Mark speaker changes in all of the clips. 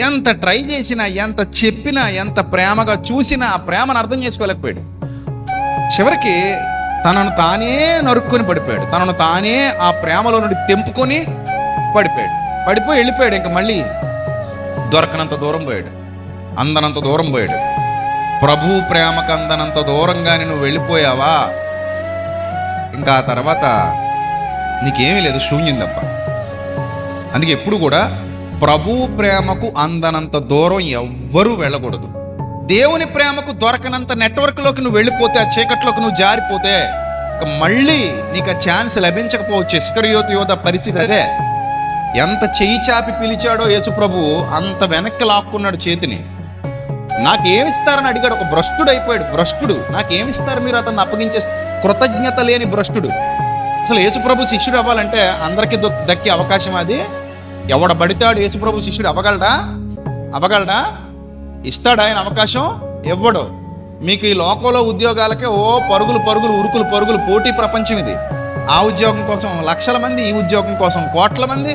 Speaker 1: ఎంత ట్రై చేసినా ఎంత చెప్పినా ఎంత ప్రేమగా చూసినా ఆ ప్రేమను అర్థం చేసుకోలేకపోయాడు. చివరికి తనను తానే నరుక్కొని పడిపోయాడు. తనను తానే ఆ ప్రేమలో నుండి తెంపుకొని పడిపోయాడు. పడిపోయి వెళ్ళిపోయాడు ఇంక మళ్ళీ దొరకనంత దూరం పోయాడు. అందనంత దూరం పోయాడు. ప్రభు ప్రేమకు అందనంత దూరంగానే నువ్వు వెళ్ళిపోయావా? ఇంకా ఆ తర్వాత నీకేమీ లేదు శూన్యం తప్ప. అందుకే ఎప్పుడు కూడా ప్రభు ప్రేమకు అందనంత దూరం ఎవ్వరూ వెళ్ళకూడదు. దేవుని ప్రేమకు దొరకనంత నెట్వర్క్లోకి నువ్వు వెళ్ళిపోతే ఆ చీకట్లోకి నువ్వు జారిపోతే ఇక మళ్ళీ నీకు ఆ ఛాన్స్ లభించకపోవచ్చు. ఇస్కరియోత యోధ పరిస్థితి అదే. ఎంత చెయ్యి చాపి పిలిచాడో యేసు ప్రభు అంత వెనక్కి లాక్కున్నాడు చేతిని. నాకేమిస్తారని అడిగాడు. ఒక భ్రష్టుడు అయిపోయాడు. భ్రష్టుడు. నాకేమిస్తారు మీరు అతన్ని అప్పగించే కృతజ్ఞత లేని భ్రష్టుడు. అసలు యేసుప్రభు శిష్యుడు అవ్వాలంటే అందరికీ దక్కే అవకాశం అది. ఎవడ పడితాడు యేసుప్రభు శిష్యుడు అవ్వగలడా? అవ్వగలడా? ఇస్తాడు ఆయన అవకాశం? ఇవ్వడు మీకు ఈ లోకంలో ఉద్యోగాలకే ఓ పరుగులు పరుగులు ఉరుకులు పరుగులు పోటీ ప్రపంచం ఇది. ఆ ఉద్యోగం కోసం లక్షల మంది ఈ ఉద్యోగం కోసం కోట్ల మంది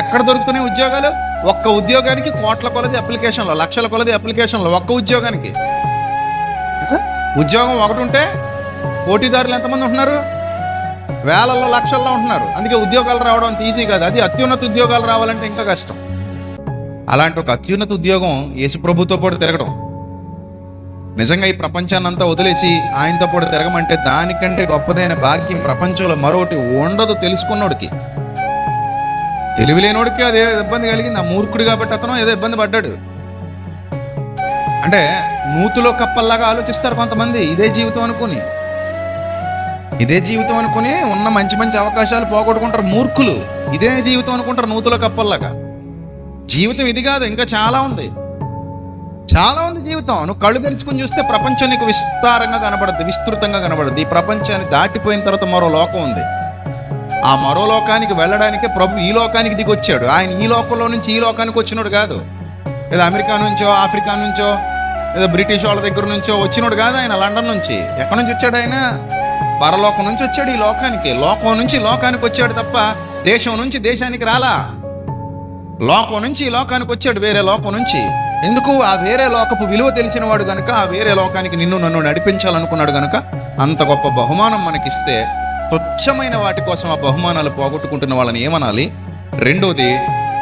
Speaker 1: ఎక్కడ దొరుకుతున్నాయి ఉద్యోగాలు? ఒక్క ఉద్యోగానికి కోట్ల కొలది అప్లికేషన్లు లక్షల కొలది అప్లికేషన్లు ఒక్క ఉద్యోగానికి. ఉద్యోగం ఒకటి ఉంటే పోటీదారులు ఎంతమంది ఉంటున్నారు? వేలల్లో లక్షల్లో ఉంటున్నారు. అందుకే ఉద్యోగాలు రావడం అంత ఈజీ కాదు. అది అత్యున్నత ఉద్యోగాలు రావాలంటే ఇంకా కష్టం. అలాంటి ఒక అత్యున్నత ఉద్యోగం యేసు ప్రభుతో పాటు తిరగడం. నిజంగా ఈ ప్రపంచాన్ని అంతా వదిలేసి ఆయనతో పాటు తిరగమంటే దానికంటే గొప్పదైన భాగ్యం ప్రపంచంలో మరొకటి ఉండదు తెలుసుకున్నోడికి. తెలివిలేనోడికి అదే ఇబ్బంది కలిగింది. ఆ మూర్ఖుడు కాబట్టి అతను ఏదో ఇబ్బంది పడ్డాడు. అంటే మూతులో కప్పల్లాగా ఆలోచిస్తారు కొంతమంది. ఇదే జీవితం అనుకుని. ఇదే జీవితం అనుకుని ఉన్న మంచి మంచి అవకాశాలు పోగొట్టుకుంటారు మూర్ఖులు. ఇదే జీవితం అనుకుంటారు నూతుల కప్పల్లాగా. జీవితం ఇది కాదు ఇంకా చాలా ఉంది. చాలా ఉంది జీవితం. నువ్వు కళ్ళు తెరుచుకుని చూస్తే ప్రపంచం నీకు విస్తారంగా కనబడద్దు విస్తృతంగా కనబడద్దు. ఈ ప్రపంచాన్ని దాటిపోయిన తర్వాత మరో లోకం ఉంది. ఆ మరో లోకానికి వెళ్ళడానికి ప్రభు ఈ లోకానికి దిగొచ్చాడు. ఆయన ఈ లోకంలో నుంచి ఈ లోకానికి వచ్చినోడు కాదు. లేదా అమెరికా నుంచో ఆఫ్రికా నుంచో లేదా బ్రిటిష్ వాళ్ళ దగ్గర నుంచో వచ్చినోడు కాదు ఆయన లండన్ నుంచి. ఎక్కడి నుంచి వచ్చాడు ఆయన? పరలోకం నుంచి వచ్చాడు ఈ లోకానికి. లోకం నుంచి లోకానికి వచ్చాడు తప్ప దేశం నుంచి దేశానికి రాలా? లోకం నుంచి ఈ లోకానికి వచ్చాడు వేరే లోకం నుంచి. ఎందుకు? ఆ వేరే లోకపు విలువ తెలిసిన వాడు గనుక ఆ వేరే లోకానికి నిన్ను నన్ను నడిపించాలనుకున్నాడు గనుక అంత గొప్ప బహుమానం మనకిస్తే తుచ్చమైన వాటి కోసం ఆ బహుమానాలు పోగొట్టుకుంటున్న వాళ్ళని ఏమనాలి? రెండోది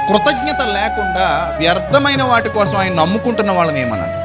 Speaker 1: కృతజ్ఞత లేకుండా వ్యర్థమైన వాటి కోసం ఆయన నమ్ముకుంటున్న వాళ్ళని ఏమనాలి?